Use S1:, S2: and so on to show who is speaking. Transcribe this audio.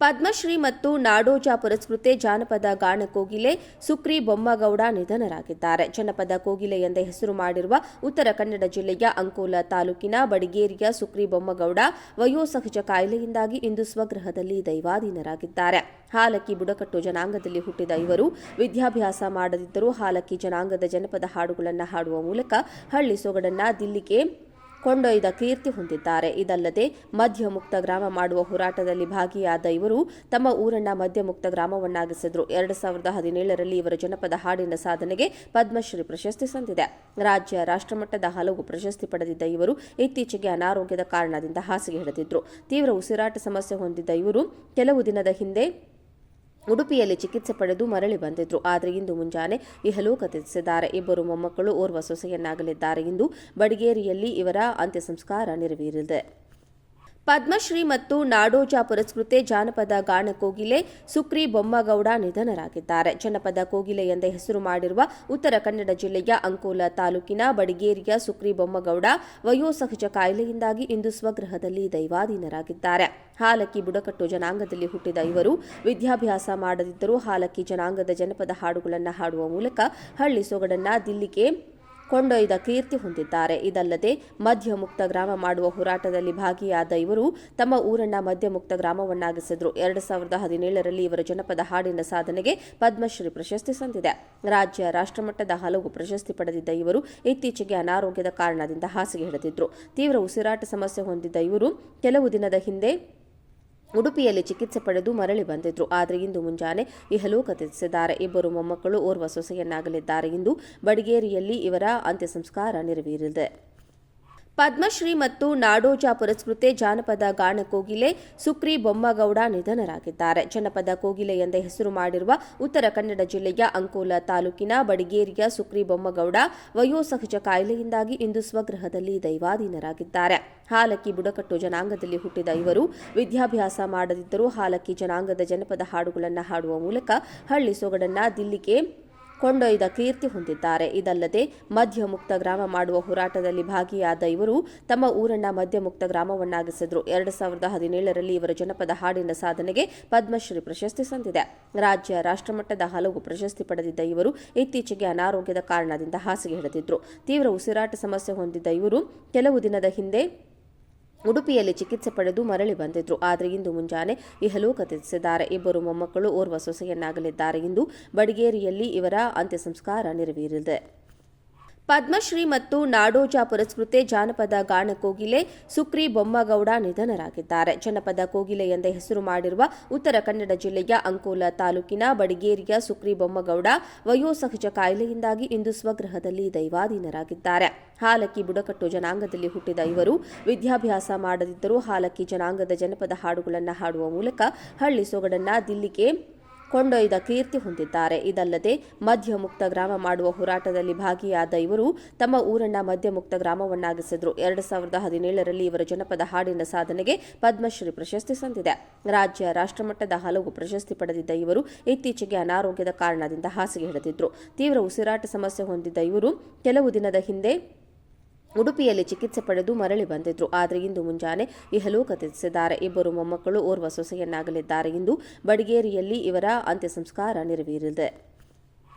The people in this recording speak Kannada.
S1: ಪದ್ಮಶ್ರೀ ಮತ್ತು ನಾಡೋಜ ಪುರಸ್ಕೃತೆ ಜಾನಪದ ಗಾನ ಕೋಗಿಲೆ ಸುಕ್ರಿ ಬೊಮ್ಮಗೌಡ ನಿಧನರಾಗಿದ್ದಾರೆ. ಜನಪದ ಕೋಗಿಲೆ ಎಂದೇ ಹೆಸರು ಮಾಡಿರುವ ಉತ್ತರ ಕನ್ನಡ ಜಿಲ್ಲೆಯ ಅಂಕೋಲ ತಾಲೂಕಿನ ಬಡಿಗೇರಿಯ ಸುಕ್ರಿ ಬೊಮ್ಮಗೌಡ ವಯೋಸಹಜ ಕಾಯಿಲೆಯಿಂದಾಗಿ ಇಂದು ಸ್ವಗೃಹದಲ್ಲಿ ದೈವಾಧೀನರಾಗಿದ್ದಾರೆ. ಹಾಲಕ್ಕಿ ಬುಡಕಟ್ಟು ಜನಾಂಗದಲ್ಲಿ ಹುಟ್ಟಿದ ಇವರು ವಿದ್ಯಾಭ್ಯಾಸ ಮಾಡದಿದ್ದರೂ ಹಾಲಕ್ಕಿ ಜನಾಂಗದ ಜನಪದ ಹಾಡುಗಳನ್ನು ಹಾಡುವ ಮೂಲಕ ಹಳ್ಳಿ ಸೊಗಡನ್ನ ದಿಲ್ಲಿಗೆ ಕೊಂಡೊಯ್ದ ಕೀರ್ತಿ ಹೊಂದಿದ್ದಾರೆ. ಇದಲ್ಲದೆ ಮದ್ಯ ಮುಕ್ತ ಗ್ರಾಮ ಮಾಡುವ ಹೋರಾಟದಲ್ಲಿ ಭಾಗಿಯಾದ ಇವರು ತಮ್ಮ ಊರನ್ನ ಮದ್ಯ ಮುಕ್ತ ಗ್ರಾಮವನ್ನಾಗಿಸಿದ್ರು. ಎರಡು ಸಾವಿರದ ಹದಿನೇಳರಲ್ಲಿ ಇವರ ಜನಪದ ಹಾಡಿನ ಸಾಧನೆಗೆ ಪದ್ಮಶ್ರೀ ಪ್ರಶಸ್ತಿ ಸಂದಿದೆ. ರಾಜ್ಯ ರಾಷ್ಟ್ರಮಟ್ಟದ ಹಲವು ಪ್ರಶಸ್ತಿ ಪಡೆದಿದ್ದ ಇವರು ಇತ್ತೀಚೆಗೆ ಅನಾರೋಗ್ಯದ ಕಾರಣದಿಂದ ಹಾಸಿಗೆ ಹಿಡಿದಿದ್ರು. ತೀವ್ರ ಉಸಿರಾಟ ಸಮಸ್ಯೆ ಹೊಂದಿದ್ದ ಇವರು ಕೆಲವು ದಿನದ ಹಿಂದೆ ಉಡುಪಿಯಲ್ಲಿ ಚಿಕಿತ್ಸೆ ಪಡೆದು ಮರಳಿ ಬಂದಿದ್ರು. ಆದರೆ ಇಂದು ಮುಂಜಾನೆ ಇಹಲೋಕ ತ್ಯಜಿಸಿದ್ದಾರೆ ಇಬ್ಬರು ಮೊಮ್ಮಕ್ಕಳು ಓರ್ವ ಸೊಸೆಯನ್ನಾಗಲಿದ್ದಾರೆ. ಎಂದು ಬಡಿಗೇರಿಯಲ್ಲಿ ಇವರ ಅಂತ್ಯ ಸಂಸ್ಕಾರ ನೆರವೇರಿದೆ. ಪದ್ಮಶ್ರೀ ಮತ್ತು ನಾಡೋಜ ಪುರಸ್ಕೃತೆ ಜಾನಪದ ಗಾನ ಕೋಗಿಲೆ ಸುಕ್ರಿ ಬೊಮ್ಮಗೌಡ ನಿಧನರಾಗಿದ್ದಾರೆ. ಜನಪದ ಕೋಗಿಲೆ ಎಂದೇ ಹೆಸರು ಮಾಡಿರುವ ಉತ್ತರ ಕನ್ನಡ ಜಿಲ್ಲೆಯ ಅಂಕೋಲ ತಾಲೂಕಿನ ಬಡಿಗೇರಿಯ ಸುಕ್ರಿ ಬೊಮ್ಮಗೌಡ ವಯೋಸಹಜ ಕಾಯಿಲೆಯಿಂದಾಗಿ ಇಂದು ಸ್ವಗೃಹದಲ್ಲಿ ದೈವಾಧೀನರಾಗಿದ್ದಾರೆ. ಹಾಲಕ್ಕಿ ಬುಡಕಟ್ಟು ಜನಾಂಗದಲ್ಲಿ ಹುಟ್ಟಿದ ಇವರು ವಿದ್ಯಾಭ್ಯಾಸ ಮಾಡದಿದ್ದರೂ ಹಾಲಕ್ಕಿ ಜನಾಂಗದ ಜನಪದ ಹಾಡುಗಳನ್ನು ಹಾಡುವ ಮೂಲಕ ಹಳ್ಳಿ ಸೊಗಡನ್ನ ದಿಲ್ಲಿಗೆ ಕೊಂಡೊಯ್ದ ಕೀರ್ತಿ ಹೊಂದಿದ್ದಾರೆ. ಇದಲ್ಲದೆ ಮದ್ಯ ಮುಕ್ತ ಗ್ರಾಮ ಮಾಡುವ ಹೋರಾಟದಲ್ಲಿ ಭಾಗಿಯಾದ ಇವರು ತಮ್ಮ ಊರನ್ನ ಮದ್ಯ ಮುಕ್ತ ಗ್ರಾಮವನ್ನಾಗಿಸಿದ್ರು. ಎರಡು ಸಾವಿರದ ಹದಿನೇಳರಲ್ಲಿ ಇವರ ಜನಪದ ಹಾಡಿನ ಸಾಧನೆಗೆ ಪದ್ಮಶ್ರೀ ಪ್ರಶಸ್ತಿ ಸಂದಿದೆ. ರಾಜ್ಯ ರಾಷ್ಟ್ರಮಟ್ಟದ ಹಲವು ಪ್ರಶಸ್ತಿ ಪಡೆದಿದ್ದ ಇವರು ಇತ್ತೀಚೆಗೆ ಅನಾರೋಗ್ಯದ ಕಾರಣದಿಂದ ಹಾಸಿಗೆ ಹಿಡಿದಿದ್ರು. ತೀವ್ರ ಉಸಿರಾಟ ಸಮಸ್ಯೆ ಹೊಂದಿದ್ದ ಇವರು ಕೆಲವು ದಿನದ ಹಿಂದೆ ಉಡುಪಿಯಲ್ಲಿ ಚಿಕಿತ್ಸೆ ಪಡೆದು ಮರಳಿ ಬಂದಿದ್ರು. ಆದರೆ ಇಂದು ಮುಂಜಾನೆ ಇಹಲೋಕ ತಿಳಿಸಿದ್ದಾರೆ ಇಬ್ಬರು ಮೊಮ್ಮಕ್ಕಳು ಓರ್ವ ಸೊಸೆಯನ್ನಾಗಲಿದ್ದಾರೆ. ಎಂದು ಬಡಿಗೇರಿಯಲ್ಲಿ ಇವರ ಅಂತ್ಯ ಸಂಸ್ಕಾರ ನೆರವೇರಿದೆ. ಪದ್ಮಶ್ರೀ ಮತ್ತು ನಾಡೋಜ ಪುರಸ್ಕೃತೆ ಜಾನಪದ ಗಾನ ಕೋಗಿಲೆ ಸುಕ್ರಿ ಬೊಮ್ಮಗೌಡ ನಿಧನರಾಗಿದ್ದಾರೆ. ಜನಪದ ಕೋಗಿಲೆ ಎಂದೇ ಹೆಸರು ಮಾಡಿರುವ ಉತ್ತರ ಕನ್ನಡ ಜಿಲ್ಲೆಯ ಅಂಕೋಲ ತಾಲೂಕಿನ ಬಡಿಗೇರಿಯ ಸುಕ್ರಿ ಬೊಮ್ಮಗೌಡ ವಯೋಸಹಜ ಕಾಯಿಲೆಯಿಂದಾಗಿ ಇಂದು ಸ್ವಗೃಹದಲ್ಲಿ ದೈವಾಧೀನರಾಗಿದ್ದಾರೆ. ಹಾಲಕ್ಕಿ ಬುಡಕಟ್ಟು ಜನಾಂಗದಲ್ಲಿ ಹುಟ್ಟಿದ ಇವರು ವಿದ್ಯಾಭ್ಯಾಸ ಮಾಡದಿದ್ದರೂ ಹಾಲಕ್ಕಿ ಜನಾಂಗದ ಜನಪದ ಹಾಡುಗಳನ್ನು ಹಾಡುವ ಮೂಲಕ ಹಳ್ಳಿ ಸೊಗಡನ್ನ ದಿಲ್ಲಿಗೆ ಕೊಂಡೊಯ್ದ ಕೀರ್ತಿ ಹೊಂದಿದ್ದಾರೆ. ಇದಲ್ಲದೆ ಮದ್ಯ ಮುಕ್ತ ಗ್ರಾಮ ಮಾಡುವ ಹೋರಾಟದಲ್ಲಿ ಭಾಗಿಯಾದ ಇವರು ತಮ್ಮ ಊರನ್ನ ಮದ್ಯ ಮುಕ್ತ ಗ್ರಾಮವನ್ನಾಗಿಸಿದ್ರು. ಎರಡು ಸಾವಿರದ ಹದಿನೇಳರಲ್ಲಿ ಇವರ ಜನಪದ ಹಾಡಿನ ಸಾಧನೆಗೆ ಪದ್ಮಶ್ರೀ ಪ್ರಶಸ್ತಿ ಸಂದಿದೆ. ರಾಜ್ಯ ರಾಷ್ಟ್ರಮಟ್ಟದ ಹಲವು ಪ್ರಶಸ್ತಿ ಪಡೆದಿದ್ದ ಇವರು ಇತ್ತೀಚೆಗೆ ಅನಾರೋಗ್ಯದ ಕಾರಣದಿಂದ ಹಾಸಿಗೆ ಹಿಡಿದಿದ್ರು. ತೀವ್ರ ಉಸಿರಾಟ ಸಮಸ್ಯೆ ಹೊಂದಿದ್ದ ಇವರು ಕೆಲವು ದಿನದ ಹಿಂದೆ ಉಡುಪಿಯಲ್ಲಿ ಚಿಕಿತ್ಸೆ ಪಡೆದು ಮರಳಿ ಬಂದಿದ್ರು. ಆದರೆ ಇಂದು ಮುಂಜಾನೆ ಇಹಲೋಕ ತ್ಯಜಿಸಿದ್ದಾರೆ ಇಬ್ಬರು ಮೊಮ್ಮಕ್ಕಳು ಓರ್ವ ಸೊಸೆಯನ್ನಾಗಲಿದ್ದಾರೆ. ಎಂದು ಬಡಿಗೇರಿಯಲ್ಲಿ ಇವರ ಅಂತ್ಯ ಸಂಸ್ಕಾರ ನೆರವೇರಿದೆ. ಪದ್ಮಶ್ರೀ ಮತ್ತು ನಾಡೋಜ ಪುರಸ್ಕೃತೆ ಜಾನಪದ ಗಾನ ಕೋಗಿಲೆ ಸುಕ್ರಿ ಬೊಮ್ಮಗೌಡ ನಿಧನರಾಗಿದ್ದಾರೆ. ಜನಪದ ಕೋಗಿಲೆ ಎಂದೇ ಹೆಸರು ಮಾಡಿರುವ ಉತ್ತರ ಕನ್ನಡ ಜಿಲ್ಲೆಯ ಅಂಕೋಲ ತಾಲೂಕಿನ ಬಡಿಗೇರಿಯ ಸುಕ್ರಿ ಬೊಮ್ಮಗೌಡ ವಯೋಸಹಜ ಕಾಯಿಲೆಯಿಂದಾಗಿ ಇಂದು ಸ್ವಗೃಹದಲ್ಲಿ ದೈವಾಧೀನರಾಗಿದ್ದಾರೆ. ಹಾಲಕ್ಕಿ ಬುಡಕಟ್ಟು ಜನಾಂಗದಲ್ಲಿ ಹುಟ್ಟಿದ ಇವರು ವಿದ್ಯಾಭ್ಯಾಸ ಮಾಡದಿದ್ದರೂ ಹಾಲಕ್ಕಿ ಜನಾಂಗದ ಜನಪದ ಹಾಡುಗಳನ್ನು ಹಾಡುವ ಮೂಲಕ ಹಳ್ಳಿ ಸೊಗಡನ್ನ ದಿಲ್ಲಿಗೆ ಕೊಂಡೊಯ್ದ ಕೀರ್ತಿ ಹೊಂದಿದ್ದಾರೆ. ಇದಲ್ಲದೆ ಮದ್ಯ ಮುಕ್ತ ಗ್ರಾಮ ಮಾಡುವ ಹೋರಾಟದಲ್ಲಿ ಭಾಗಿಯಾದ ಇವರು ತಮ್ಮ ಊರನ್ನ ಮದ್ಯ ಮುಕ್ತ ಗ್ರಾಮವನ್ನಾಗಿಸಿದ್ರು. ಎರಡು ಸಾವಿರದ ಹದಿನೇಳರಲ್ಲಿ ಇವರ ಜನಪದ ಹಾಡಿನ ಸಾಧನೆಗೆ ಪದ್ಮಶ್ರೀ ಪ್ರಶಸ್ತಿ ಸಂದಿದೆ. ರಾಜ್ಯ ರಾಷ್ಟ್ರಮಟ್ಟದ ಹಲವು ಪ್ರಶಸ್ತಿ ಪಡೆದಿದ್ದ ಇವರು ಇತ್ತೀಚೆಗೆ ಅನಾರೋಗ್ಯದ ಕಾರಣದಿಂದ ಹಾಸಿಗೆ ಹಿಡಿದಿದ್ರು. ತೀವ್ರ ಉಸಿರಾಟ ಸಮಸ್ಯೆ ಹೊಂದಿದ್ದ ಇವರು ಕೆಲವು ದಿನದ ಹಿಂದೆ ಉಡುಪಿಯಲ್ಲಿ ಚಿಕಿತ್ಸೆ ಪಡೆದು ಮರಳಿ ಬಂದಿದ್ರು. ಆದರೆ ಇಂದು ಮುಂಜಾನೆ ಇಹಲೋಕ ತ್ಯಜಿಸಿದ್ದಾರೆ ಇಬ್ಬರು ಮೊಮ್ಮಕ್ಕಳು ಓರ್ವ ಸೊಸೆಯನ್ನಾಗಲಿದ್ದಾರೆ. ಎಂದು ಬಡಿಗೇರಿಯಲ್ಲಿ ಇವರ ಅಂತ್ಯ ಸಂಸ್ಕಾರ ನೆರವೇರಿದೆ.